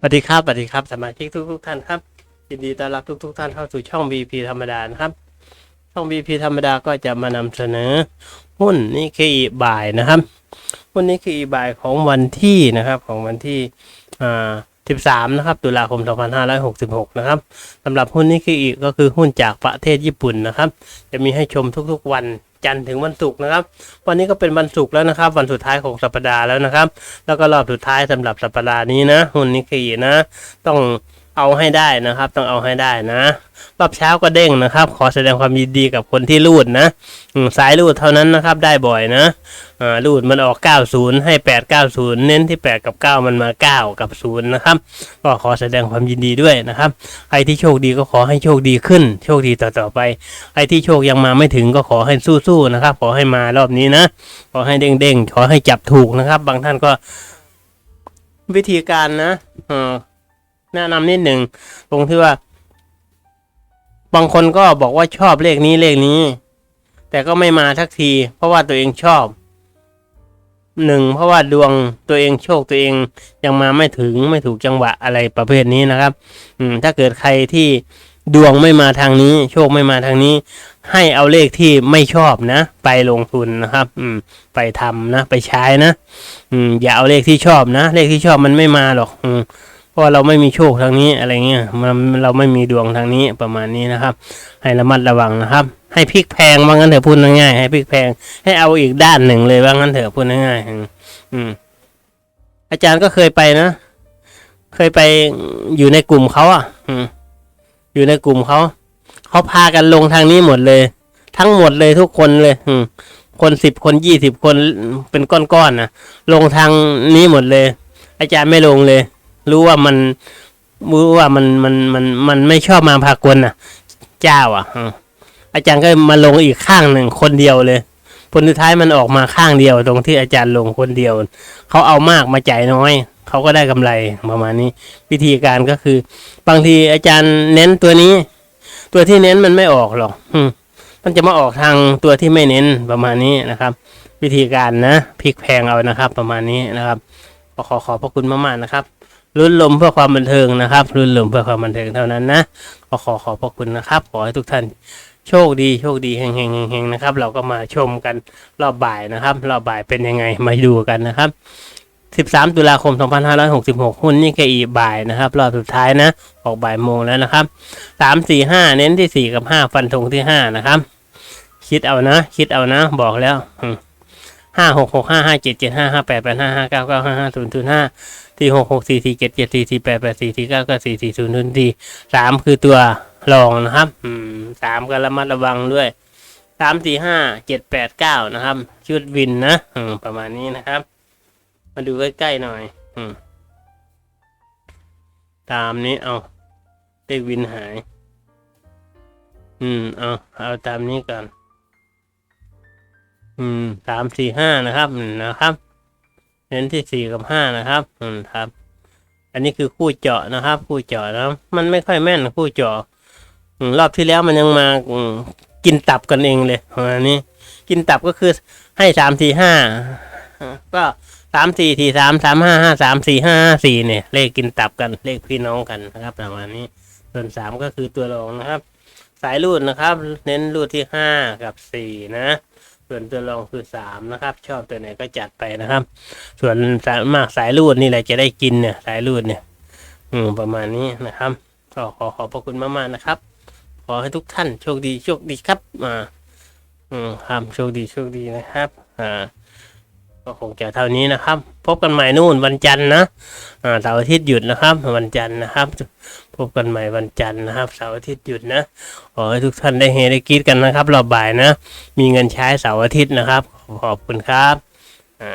สวัสดีครับสวัสดีครับสมาชิกทุกทุกท่านครับยินดีต้อนรับทุกทุกท่านเข้าสู่ช่อง VP ธรรมดานะครับ ช่อง VP ธรรมดาก็จะมานำเสนอ หุ้นนิเคอีบ่ายนะครับหุ้นนิเคอีบ่ายของวันที่นะครับของวันที่อ่า13 นะครับ ตุลาคม 2566 นะครับสำหรับหุ้นนิเคอีก็คือหุ้นจากประเทศญี่ปุ่นนะครับ จะมีให้ชมทุกๆวัน จันทร์ถึงวันศุกร์นะครับ วันนี้ก็เป็นวันศุกร์แล้วนะครับ วันสุดท้ายของสัปดาห์แล้วนะครับ แล้วก็รอบสุดท้ายสำหรับสัปดาห์นี้นะ หุ้นนิเคอีนะ ต้อง เอาให้ได้นะครับ ต้องเอาให้ได้นะ รอบเช้าก็เด้งนะครับ ขอแสดงความยินดีกับคนที่รูดนะสายรูดเท่านั้นนะครับ ได้บ่อยนะรูดมันออก 90 ให้ 890 เน้นที่ 8 กับ 9 มันมา 9 กับ 0 นะครับ ก็ขอแสดงความยินดีด้วยนะครับ ใครที่โชคดีก็ขอให้โชคดีขึ้น โชคดีต่อๆไป ใครที่โชคยังมาไม่ถึงก็ขอให้สู้ๆนะครับ ขอให้มารอบนี้นะ ขอให้เด้งๆ ขอให้จับถูกนะครับ บางท่านก็วิธีการนะ แนะนำนิดหนึ่งตรงที่ว่า บางคนก็บอกว่าชอบเลขนี้เลขนี้ แต่ก็ไม่มาทักที เพราะว่าตัวเองชอบหนึ่งเพราะว่าดวงตัวเองโชคตัวเองยังมาไม่ถึงไม่ถูกจังหวะอะไรประเภทนี้นะครับ อืม ถ้าเกิดใครที่ดวงไม่มาทางนี้ โชคไม่มาทางนี้ ให้เอาเลขที่ไม่ชอบนะ ไปลงทุนนะครับ อืม ไปทำนะ ไปใช้นะ อืม อย่าเอาเลขที่ชอบนะ เลขที่ชอบมันไม่มาหรอก อืม ราะเราไม่มีโชคทางนี้อะไรเงี้ยมันเราไม่มีดวงทางนี้ประมาณนี้นะครับ ให้ระมัดระวังนะครับ ให้พลิกแพงว่างั้นเถอะพูดง่ายๆให้พลิกแพงให้เอาอีกด้านหนึ่งเลยว่างั้นเถอะพูดง่ายๆอืมอืมอาจารย์ก็เคยไปนะ เคยไปอยู่ในกลุ่มเขาอะ อืม อยู่ในกลุ่มเขาเขาพากันลงทางนี้หมดเลย ทั้งหมดเลยทุกคนเลย อืม คนสิบคนยี่สิบคนเป็นก้อนๆนะลงทางนี้หมดเลย อาจารย์ไม่ลงเลย รู้ว่ามันรู้ว่ามันมันมันมันไม่ชอบมาพากลน่ะ เจ้าอะอาจารย์ก็มาลงอีกข้างหนึ่งคนเดียวเลยผลสุดท้ายมันออกมาข้างเดียวตรงที่อาจารย์ลงคนเดียวเขาเอามากมาจ่ายน้อยเขาก็ได้กำไรประมาณนี้ วิธีการก็คือ บางทีอาจารย์เน้นตัวนี้ ตัวที่เน้นมันไม่ออกหรอกมันจะมาออกทางตัวที่ไม่เน้นประมาณนี้นะครับ วิธีการนะพลิกแพงเอานะครับ ประมาณนี้นะครับขอขอบพระคุณมากๆนะครับ รุ่นลมเพื่อความบันเทิงนะครับรุ่นลมเพื่อความบันเทิงเท่านั้นนะก็ขอขอบพระคุณนะครับ ขอให้ทุกท่านโชคดีโชคดีเฮงเฮงเฮงๆนะครับ เราก็มาชมกันรอบบ่ายนะครับ รอบบ่ายเป็นยังไงมาดูกันนะครับ 13 ตุลาคม 2566 หุ้นนี่แค่อีบ่ายนะครับ รอบสุดท้ายนะ ออกบ่ายโมงแล้วนะครับ 3 4 5 เน้นที่ 4 กับ 5 ฟันธงที่ 5 นะครับ คิดเอานะ คิดเอานะ บอกแล้ว ห้าหกหกห้าห้าเจ็ดเจ็ดห้าห้าแปดแปดห้าห้าเก้าเก้าห้าห้าศูนย์ศูนย์ห้าสี่หกหกสี่สี่เจ็ดเจ็ดสี่สี่แปดแปดสี่สี่เก้าเก้าสี่สี่ศูนย์ศูนย์สี่สามคือตัวรองนะครับอืมสามก็ระมัดระวังด้วยสามสี่ห้าเจ็ดแปดเก้านะครับ ชุดวินนะอืมประมาณนี้นะครับ มาดูใกล้ๆหน่อย อืมตามนี้เอาเลขวินหาย อืมเอาเอาตามนี้ก่อน อืมสามสี่ห้านะครับนะครับ เน้นที่สี่กับห้านะครับ อืมครับ อันนี้คือคู่เจาะนะครับ คู่เจาะนะมันไม่ค่อยแม่นคู่เจาะรอบที่แล้วมันยังมากินตับกันเองเลยอันนี้ กินตับก็คือให้สามสี่ห้าก็สามสี่สี่สามสามห้าห้าสามสี่ห้าห้าสี่เนี่ย เลขกินตับกันเลขพี่น้องกันนะครับประมาณนี้ ส่วนสามก็คือตัวรองนะครับ สายรูดนะครับ เน้นรูดที่ห้ากับสี่นะ ส่วนตัวรองคือสามนะครับ ชอบตัวไหนก็จัดไปนะครับ ส่วนสายมากสายรูดนี่แหละจะได้กินเนี่ยสายรูดเนี่ย อืมประมาณนี้นะครับก็ขอขอบพระคุณมากๆนะครับ ขอให้ทุกท่านโชคดีโชคดีครับ อ่า อืมครับโชคดีโชคดีนะครับ อ่า ก็คงจะเท่านี้นะครับ พบกันใหม่นู่นวันจันทร์นะเสาร์อาทิตย์หยุดนะครับ วันจันทร์นะครับ พบกันใหม่วันจันทร์นะครับเสาร์อาทิตย์หยุดนะขอให้ทุกท่านได้เฮได้กีดกันนะครับรอบบ่ายนะ มีเงินใช้เสาร์อาทิตย์นะครับ ขอบคุณครับอ่า